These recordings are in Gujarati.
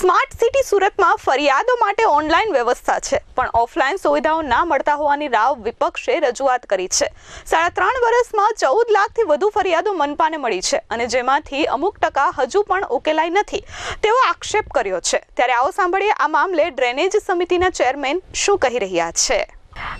સ્માર્ટ સિટી સુરતમાં ફરિયાદો માટે ઓનલાઈન વ્યવસ્થા છે, પણ ઓફલાઈન સુવિધાઓ ના મળતા હોવાની રાવ વિપક્ષે રજૂઆત કરી છે. સાડા ત્રણ વર્ષમાં ચૌદ લાખથી વધુ ફરિયાદો મનપાને મળી છે અને જેમાંથી અમુક ટકા હજુ પણ ઉકેલાઈ નથી. તેવો આક્ષેપ કર્યો છે. ત્યારે આવો સાંભળીએ આ મામલે ડ્રેનેજ સમિતિના ચેરમેન શું કહી રહ્યા છે.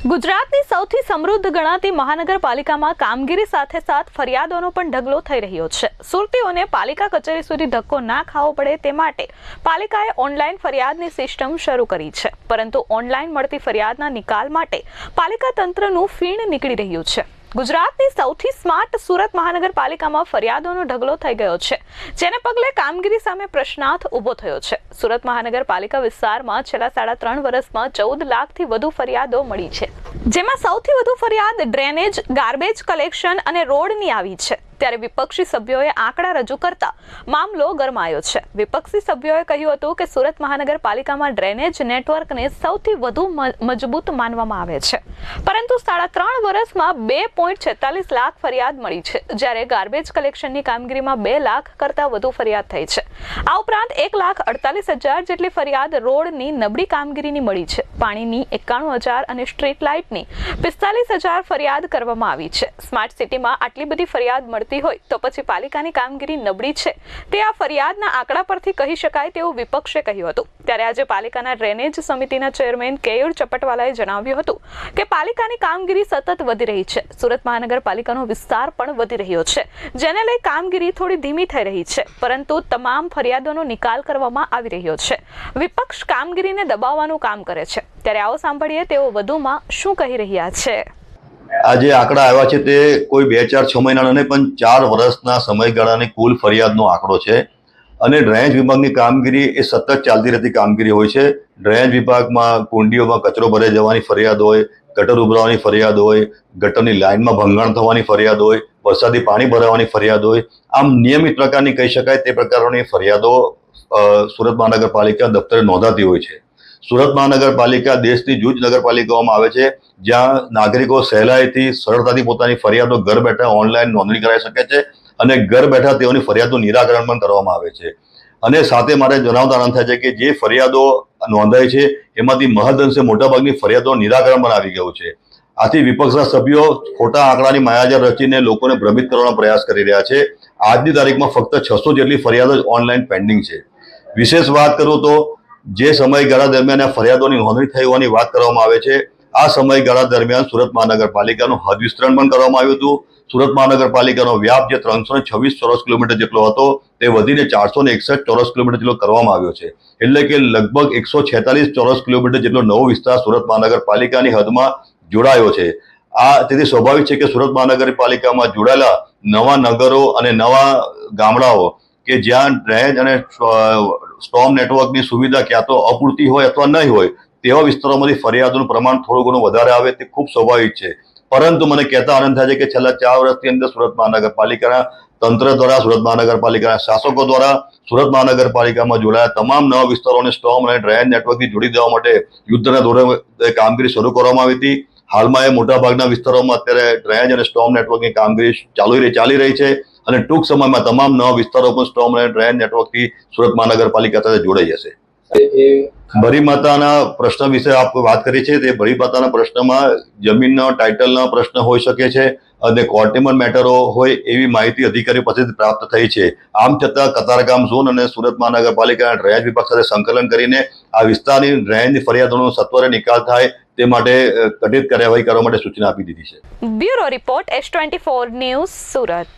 ગુજરાતની સૌથી સમૃદ્ધ ગણાતી મહાનગરપાલિકામાં કામગીરી સાથે સાથ ફરિયાદોનો પણ ઢગલો થઈ રહ્યો છે. સુરતીઓને પાલિકા કચેરી સુધી ધક્કો ના ખાવો પડે તે માટે પાલિકાએ ઓનલાઈન ફરિયાદની સિસ્ટમ શરૂ કરી છે. પરંતુ ઓનલાઈન મળતી ફરિયાદના નિકાલ માટે પાલિકા તંત્રનું ફીણ નીકળી રહ્યું છે. ગુજરાતની સૌથી સ્માર્ટ સુરત મહાનગરપાલિકામાં ફરિયાદોનો ઢગલો થઈ ગયો છે, જેને પગલે કામગીરી સામે પ્રશ્નાર્થ ઊભો થયો છે. સુરત મહાનગરપાલિકા વિસ્તારમાં છેલ્લા સાડા ત્રણ વર્ષમાં ચૌદ લાખથી વધુ ફરિયાદો મળી છે, જેમાં સૌથી વધુ ફરિયાદ ડ્રેનેજ, ગાર્બેજ કલેક્શન અને રોડની આવી છે. ત્યારે વિપક્ષી સભ્યોએ આંકડા રજૂ કરતા મામલો ગરમાયો છે. વિપક્ષી સભ્યોએ કહ્યું હતું કે સુરત મહાનગરપાલિકામાં ડ્રેનેજ નેટવર્કને સૌથી વધુ મજબૂત માનવામાં આવે છે. પરંતુ સાડા ત્રણ વર્ષમાં બે પોઈન્ટ છેતાલીસ લાખ ફરિયાદ મળી છે, જ્યારે ગાર્બેજ કલેક્શનની કામગીરીમાં બે લાખ કરતાં વધુ ફરિયાદ થઈ છે. આ ઉપરાંત એક લાખ અડતાલીસ હજાર જેટલી ફરિયાદ રોડની નબળી કામગીરીની મળી છે. પાણીની એકાણું હજાર અને સ્ટ્રીટ લાઇટની પિસ્તાલીસ હજાર ફરિયાદ કરવામાં આવી છે. સ્માર્ટ સિટીમાં આટલી બધી ફરિયાદ મળતી હોય તો પછી પાલિકાની કામગીરી નબળી છે. તે આ ફરિયાદના આંકડા પરથી કહી શકાય તેવું વિપક્ષે કહ્યું હતું. ત્યારે આજે પાલિકાના ડ્રેનેજ સમિતિના ચેરમેન કેયુર ચપટવાલાએ જણાવ્યું હતું કે પાલિકાની કામગીરી સતત વધી રહી છે. સુરત મહાનગરપાલિકાનો વિસ્તાર પણ વધી રહ્યો છે. જેને લઈ કામગીરી થોડી ધીમી થઈ રહી છે, પરંતુ તમામ ફરિયાદોનો નિકાલ કરવામાં આવી રહ્યો છે. વિપક્ષ કામગીરીને દબાવવાનું કામ કરે છે. ત્યારે આવો સાંભળીએ તેઓ વધુમાં શું કહી રહ્યા છે. આ જે આંકડા આવ્યા છે તે કોઈ બે ચાર છ મહિનાના નહીં, પણ ચાર વર્ષના સમયગાળાની કુલ ફરિયાદનો આંકડો છે. અને ડ્રેનેજ વિભાગની કામગીરી એ સતત ચાલતી રહેતી કામગીરી હોય છે. ડ્રેનેજ વિભાગમાં કુંડીઓમાં કચરો ભરાઈ જવાની ફરિયાદ હોય, ગટર ઉભરાવાની ફરિયાદ હોય, ગટરની લાઇનમાં ભંગાણ થવાની ફરિયાદ હોય, વરસાદી પાણી ભરાવાની ફરિયાદ હોય. આમ નિયમિત પ્રકારની કહી શકાય તે પ્રકારની ફરિયાદો સુરત મહાનગરપાલિકા દફતરે નોંધાતી હોય છે. સુરત મહાનગરપાલિકા દેશની જૂજ નગરપાલિકાઓમાં આવે છે, જ્યાં નાગરિકો સહેલાઈથી, સરળતાથી પોતાની ફરિયાદો ઘર બેઠા ઓનલાઈન નોંધણી કરાવી શકે છે અને ઘર બેઠા તેઓની ફરિયાદનું નિરાકરણ પણ કરવામાં આવે છે. અને સાથે મારે જણાવતા આનંદ થાય છે કે જે ફરિયાદો નોંધાય છે, એમાંથી મહદઅંશે મોટાભાગની ફરિયાદો નિરાકરણ પણ આવી ગયું છે. આથી વિપક્ષના સભ્યો ખોટા આંકડાની માયાજાર રચીને લોકોને ભ્રમિત કરવાનો પ્રયાસ કરી રહ્યા છે. આજની તારીખમાં ફક્ત છસો જેટલી ફરિયાદો જ ઓનલાઈન પેન્ડિંગ છે. વિશેષ વાત કરું તો જે સમયગાળા દરમિયાન ફરિયાદોની નોંધણી થઈ હોવાની વાત કરવામાં આવે છે, આ સમયગાળા દરમિયાન સુરત મહાનગરપાલિકાનું હદ વિસ્તરણ પણ કરવામાં આવ્યું હતું. સુરત મહાનગરપાલિકાનો વ્યાપ જે ત્રણસો ને છવ્વીસ ચોરસ કિલોમીટર જેટલો હતો, તે વધીને ચારસો ને એકસઠ ચોરસ કિલોમીટર જેટલો કરવામાં આવ્યો છે. એટલે કે લગભગ એકસો છેતાલીસ ચોરસ કિલોમીટર જેટલો નવો વિસ્તાર સુરત મહાનગરપાલિકાની હદમાં જોડાયો છે. આ તેથી સ્વાભાવિક છે કે સુરત મહાનગરપાલિકામાં જોડાયેલા નવા નગરો અને નવા ગામડાઓ કે જ્યાં ડ્રેનેજ અને સ્ટોમ નેટવર્કની સુવિધા ક્યાં તો અપૂરતી હોય અથવા નહીં હોય, તેવા વિસ્તારોમાંથી ફરિયાદોનું પ્રમાણ થોડું ઘણું વધારે આવે તે ખૂબ સ્વાભાવિક છે. પરંતુ મને કહેતા આનંદ થાય છે કે છેલ્લા ચાર વર્ષની અંદર સુરત મહાનગરપાલિકાના તંત્ર દ્વારા, સુરત મહાનગરપાલિકાના શાસકો દ્વારા, સુરત મહાનગરપાલિકામાં જોડાયા તમામ નવા વિસ્તારોને સ્ટોમ અને ડ્રેનેજ નેટવર્કથી જોડી દેવા માટે યુદ્ધના ધોરણે કામગીરી શરૂ કરવામાં આવી હતી. હાલમાં એ મોટાભાગના વિસ્તારોમાં અત્યારે ડ્રેનેજ અને સ્ટોમ નેટવર્કની કામગીરી ચાલુ ચાલી રહી છે. અને ટૂંક સમયમાં તમામ નવા વિસ્તારો પણ સ્ટોમ અને ડ્રેન નેટવર્કથી સુરત મહાનગરપાલિકા સાથે જોડાઈ જશે. એ ભરી માતાના પ્રશ્ન વિશે આપ વાત કરી છે તે ભરી માતાના પ્રશ્નમાં જમીનનો ટાઇટલનો પ્રશ્ન હોઈ શકે છે અને કોર્ટેમન મેટરો હોય એવી માહિતી અધિકારીઓ પાસેથી પ્રાપ્ત થઈ છે. આમ છતાં કતારગામ ઝોન અને સુરત મહાનગરપાલિકાના ડ્રેનેજ વિભાગ સાથે સંકલન કરીને આ વિસ્તારની ડ્રેનેજની ફરિયાદોનો સત્વરે નિકાલ થાય તે માટે કઠિત કાર્યવાહી કરવા માટે સૂચના આપી દીધી છે. Bureau report S twenty four news Surat.